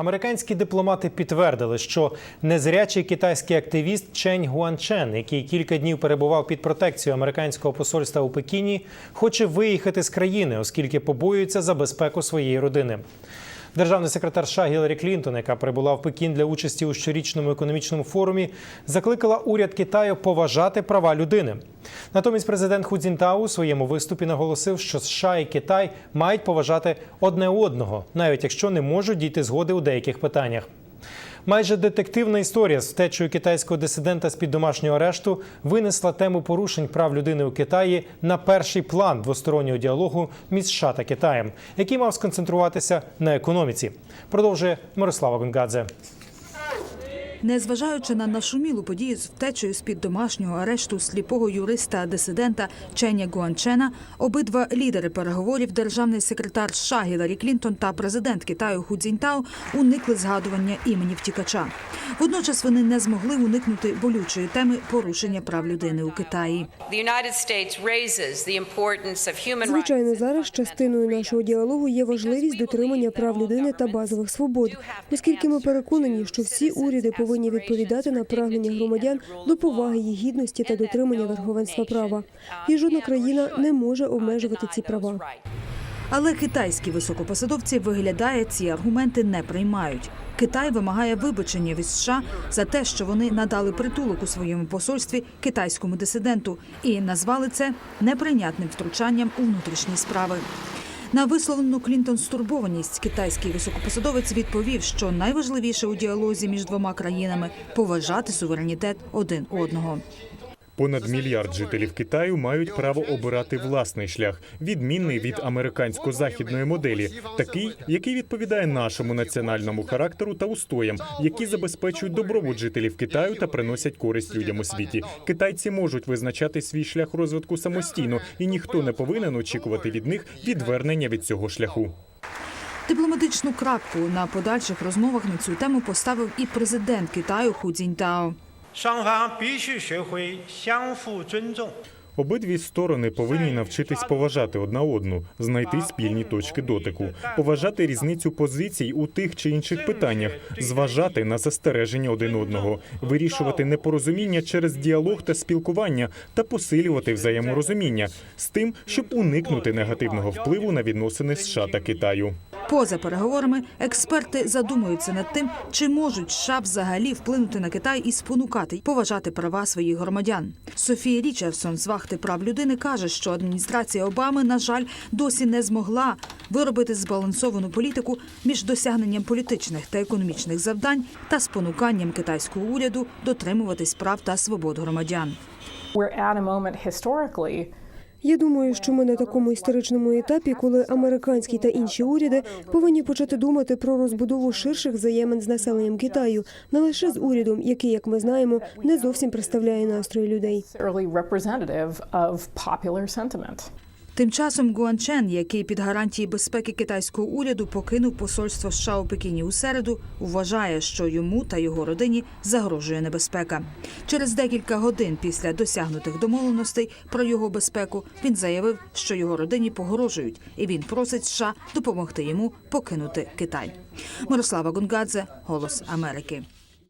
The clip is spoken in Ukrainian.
Американські дипломати підтвердили, що незрячий китайський активіст Чень Гуанчен, який кілька днів перебував під протекцією американського посольства у Пекіні, хоче виїхати з країни, оскільки побоюється за безпеку своєї родини. Державний секретар США Гіларі Клінтон, яка прибула в Пекін для участі у щорічному економічному форумі, закликала уряд Китаю поважати права людини. Натомість президент Ху Цзінтау у своєму виступі наголосив, що США і Китай мають поважати одне одного, навіть якщо не можуть дійти згоди у деяких питаннях. Майже детективна історія з втечею китайського дисидента з під домашнього арешту винесла тему порушень прав людини у Китаї на перший план двостороннього діалогу між США та Китаєм, який мав сконцентруватися на економіці. Продовжує Мирослава Гонгадзе. Незважаючи на нашумілу подію з втечею з під домашнього арешту сліпого юриста-дисидента Ченя Гуанчена, обидва лідери переговорів, державний секретар США Гіларі Клінтон та президент Китаю Ху Цзіньтао уникли згадування імені втікача. Водночас вони не змогли уникнути болючої теми порушення прав людини у Китаї. Звичайно, зараз частиною нашого діалогу є важливість дотримання прав людини та базових свобод, оскільки ми переконані, що всі уряди повинні відповідати на прагнення громадян до поваги їх гідності та дотримання верховенства права. І жодна країна не може обмежувати ці права. Але китайські високопосадовці виглядає ці аргументи не приймають. Китай вимагає вибачення від США за те, що вони надали притулок у своєму посольстві китайському дисиденту і назвали це неприйнятним втручанням у внутрішні справи. На висловлену Клінтон стурбованість китайський високопосадовець відповів, що найважливіше у діалозі між двома країнами поважати суверенітет один одного. Понад мільярд жителів Китаю мають право обирати власний шлях, відмінний від американсько-західної моделі, такий, який відповідає нашому національному характеру та устоям, які забезпечують добробут жителів Китаю та приносять користь людям у світі. Китайці можуть визначати свій шлях розвитку самостійно, і ніхто не повинен очікувати від них відвернення від цього шляху. Дипломатичну крапку на подальших розмовах на цю тему поставив і президент Китаю Ху Цзіньтао. 双方必须学会相互尊重。Обидві сторони повинні навчитись поважати одна одну, знайти спільні точки дотику, поважати різницю позицій у тих чи інших питаннях, зважати на застереження один одного, вирішувати непорозуміння через діалог та спілкування та посилювати взаєморозуміння з тим, щоб уникнути негативного впливу на відносини США та Китаю. Поза переговорами експерти задумуються над тим, чи можуть США взагалі вплинути на Китай і спонукати поважати права своїх громадян. Софія Річардсон з вахти прав людини каже, що адміністрація Обами, на жаль, досі не змогла виробити збалансовану політику між досягненням політичних та економічних завдань та спонуканням китайського уряду дотримуватись прав та свобод громадян. Я думаю, що ми на такому історичному етапі, коли американські та інші уряди повинні почати думати про розбудову ширших взаємин з населенням Китаю, не лише з урядом, який, як ми знаємо, не зовсім представляє настрої людей. Тим часом Гуан Чен, який під гарантії безпеки китайського уряду покинув посольство США у Пекіні у середу, вважає, що йому та його родині загрожує небезпека. Через декілька годин після досягнутих домовленостей про його безпеку він заявив, що його родині погрожують, і він просить США допомогти йому покинути Китай. Мирослава Гунгадзе, Голос Америки.